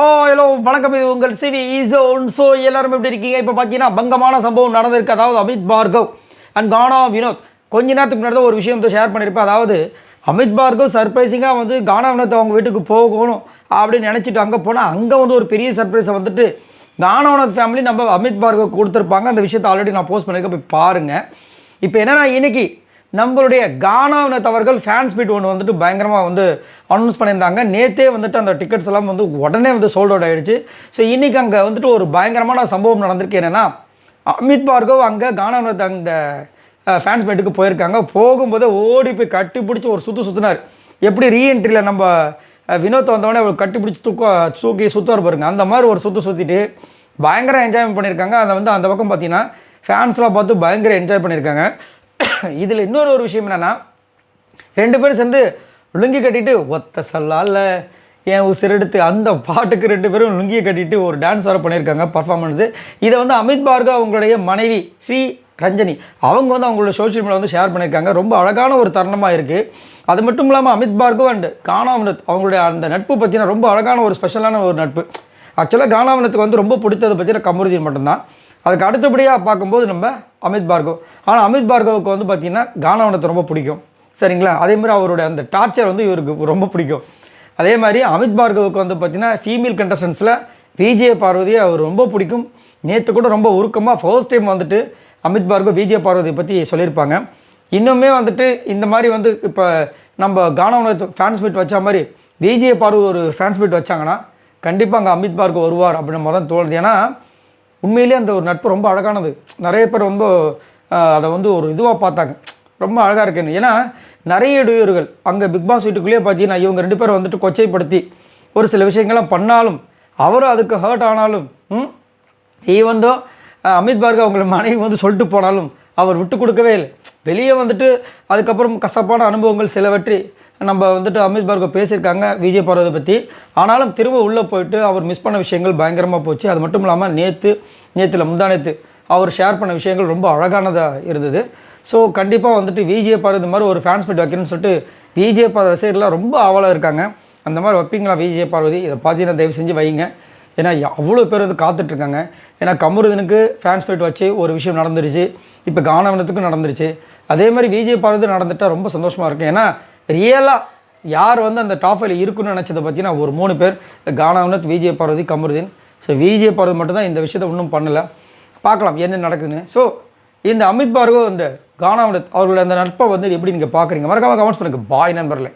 ஹோ ஹலோ வணக்கம். இது உங்கள் சிவி ஈஸோ ஸோ எல்லாரும் எப்படி இருக்கீங்க? இப்போ பார்த்தீங்கன்னா பங்கமான சம்பவம் நடந்திருக்கு. அதாவது அமித் பார்கவ் அண்ட் கானா வினோத் கொஞ்ச நேரத்துக்கு முன்னாடி தான் ஒரு விஷயம் வந்து ஷேர் பண்ணியிருப்பேன் அதாவது அமித் பார்கவ் சர்ப்ரைசிங்காக வந்து கானா வினோத் அவங்க வீட்டுக்கு போகணும் அப்படின்னு நினச்சிட்டு அங்கே போனால் அங்கே வந்து ஒரு பெரிய சர்ப்ரைஸை வந்துட்டு கானா வினோத் ஃபேமிலி நம்ம அமித் பார்கவ் கொடுத்துருப்பாங்க. அந்த விஷயத்தை ஆல்ரெடி நான் போஸ்ட் பண்ணியிருக்கேன் போய் பாருங்கள் இப்போ என்னன்னா இன்னைக்கு நம்மளுடைய கானாவினத் அவர்கள் ஃபேன்ஸ் மீட் ஒன்று வந்துட்டு பயங்கரமாக வந்து அனௌன்ஸ் பண்ணியிருந்தாங்க. நேத்தே வந்துட்டு அந்த டிக்கெட்ஸ் எல்லாம் வந்து உடனே வந்து சோல்ட் அவுட் ஆகிடுச்சு ஸோ இன்றைக்கி அங்கே வந்துட்டு ஒரு பயங்கரமான சம்பவம் நடந்திருக்கு. என்னென்னா அமித் பார்கவ் அங்கே கானாவினத் அந்த ஃபேன்ஸ் மீட்டுக்கு போயிருக்காங்க. போகும்போது ஓடி போய் கட்டி பிடிச்சி ஒரு சுற்று சுற்றினார் எப்படி ரீஎன்ட்ரியில் நம்ம வினோத் வந்தவொடனே அவர் கட்டி பிடிச்சி தூக்க தூக்கி சுற்றுவார் பாருங்க. அந்த மாதிரி ஒரு சுற்று சுற்றிட்டு பயங்கர என்ஜாய்மெண்ட் பண்ணியிருக்காங்க. அதை வந்து அந்த பக்கம் பார்த்தீங்கன்னா ஃபேன்ஸ்லாம் பார்த்து பயங்கர என்ஜாய் பண்ணியிருக்காங்க. இதில் இன்னொரு ஒரு விஷயம் என்னென்னா ரெண்டு பேரும் சேர்ந்து லுங்கி கட்டிட்டு ஒத்த சல்லால் என் உசிரெடுத்து அந்த பாட்டுக்கு ரெண்டு பேரும் லுங்கியை கட்டிட்டு ஒரு டான்ஸ் வர பண்ணியிருக்காங்க பர்ஃபார்மன்ஸு இதை வந்து அமித் பார்கவ் அவங்களுடைய மனைவி ஸ்ரீ ரஞ்சனி அவங்க வந்து அவங்களோட சோஷியல் மீடியா வந்து ஷேர் பண்ணியிருக்காங்க. ரொம்ப அழகான ஒரு தருணமாக இருக்குது அது மட்டும் இல்லாமல் அமித் பார்கவ் அண்ட் கானாவினத் அவங்களுடைய அந்த நட்பு பற்றின ரொம்ப அழகான ஒரு ஸ்பெஷலான ஒரு நட்பு. ஆக்சுவலாக கானாவனத்துக்கு வந்து ரொம்ப பிடித்தது பற்றின கமருதீன் மட்டும்தான். அதுக்கு அடுத்தபடியாக பார்க்கும்போது நம்ம அமித் பார்கவ். ஆனால் அமித் பார்கவுக்கு வந்து பார்த்திங்கன்னா கானாவனத்தை ரொம்ப பிடிக்கும். சரிங்களா? அதே மாதிரி அவருடைய அந்த டார்ச்சர் வந்து இவருக்கு ரொம்ப பிடிக்கும். அதே மாதிரி அமித் பார்கவுக்கு வந்து பார்த்திங்கன்னா ஃபீமேல் கண்டஸ்டன்ஸில் விஜய பார்வதியை அவர் ரொம்ப பிடிக்கும். நேற்று கூட ரொம்ப உருக்கமாக ஃபர்ஸ்ட் டைம் வந்துட்டு அமித் பார்கவ் விஜய பார்வதியை பற்றி சொல்லியிருப்பாங்க. இன்னுமே வந்துட்டு இந்த மாதிரி வந்து இப்போ நம்ம கானவனத்து ஃபேன்ஸ் மீட் வச்ச மாதிரி விஜய பார்வதி ஒரு ஃபேன்ஸ் மீட் வச்சாங்கன்னா கண்டிப்பாக அங்கே அமித் பார்கவ் வருவார் அப்படின்னு முதல் தோணுது. ஏன்னா உண்மையிலேயே அந்த ஒரு நட்பு ரொம்ப அழகானது. நிறைய பேர் ரொம்ப அதை வந்து ஒரு இதுவாக பார்த்தாங்க. ரொம்ப அழகாக இருக்குன்னு ஏன்னா நிறைய இடையூறுகள். அங்கே பிக் பாஸ் வீட்டுக்குள்ளேயே பார்த்தீங்கன்னா இவங்க ரெண்டு பேரும் வந்துட்டு கொச்சைப்படுத்தி ஒரு சில விஷயங்கள்லாம் பண்ணாலும் அவரும் அதுக்கு ஹர்ட் ஆனாலும் ம் அமித் பார்கவ் அவங்கள மனைவி வந்து சொல்லிட்டு போனாலும் அவர் விட்டு கொடுக்கவே இல்லை. வெளியே வந்துட்டு அதுக்கப்புறம் கசப்பான அனுபவங்கள் சிலவற்றி நம்ம வந்துட்டு அமித் பார்கோ பேசியிருக்காங்க விஜய் பார்வதை பற்றி ஆனாலும் திரும்ப உள்ளே போயிட்டு அவர் மிஸ் பண்ண விஷயங்கள் பயங்கரமாக போச்சு. அது மட்டும் இல்லாமல் நேற்று நேற்றுல முந்தானேத்து அவர் ஷேர் பண்ண விஷயங்கள் ரொம்ப அழகானதாக இருந்தது. ஸோ கண்டிப்பாக வந்துட்டு விஜய பார்வதி மாதிரி ஒரு ஃபேன்ஸ் மீட் வைக்கணும்னு சொல்லிட்டு விஜய பார்வதி ரசிகர்லாம் ரொம்ப ஆவலாக இருக்காங்க. அந்த மாதிரி வைப்பீங்களா விஜய பார்வதி? இதை பார்த்தீங்கன்னா தயவு செஞ்சு வைங்க. ஏன்னா அவ்வளோ பேர் வந்து காத்துட்ருக்காங்க. ஏன்னா கமருதனுக்கு ஃபேன்ஸ் மீட் வச்சு ஒரு விஷயம் நடந்துருச்சு. இப்போ கானவனத்துக்கும் நடந்துருச்சு. அதே மாதிரி விஜய் பாரதி நடந்துட்டால் ரொம்ப சந்தோஷமாக இருக்கும். ஏன்னா ரியலாக யார் வந்து அந்த டாப் ஃபைவ்ல இருக்குன்னு நினச்சதை பார்த்தீங்கன்னா ஒரு மூணு பேர். கானாவனத் விஜய் பாரதி கமருதீன். ஸோ விஜய் பாரதி மட்டும் தான் இந்த விஷயத்தை ஒன்றும் பண்ணலை. பார்க்கலாம் என்ன நடக்குதுன்னு. ஸோ இந்த அமித் பார்கோ இந்த கானாவனத் அவர்களோட அந்த நட்பை வந்து எப்படி நீங்கள் பார்க்குறீங்க? மறக்காமல் கமெண்ட்ஸ் பண்ணுங்கள் பாய் நண்பர்களே.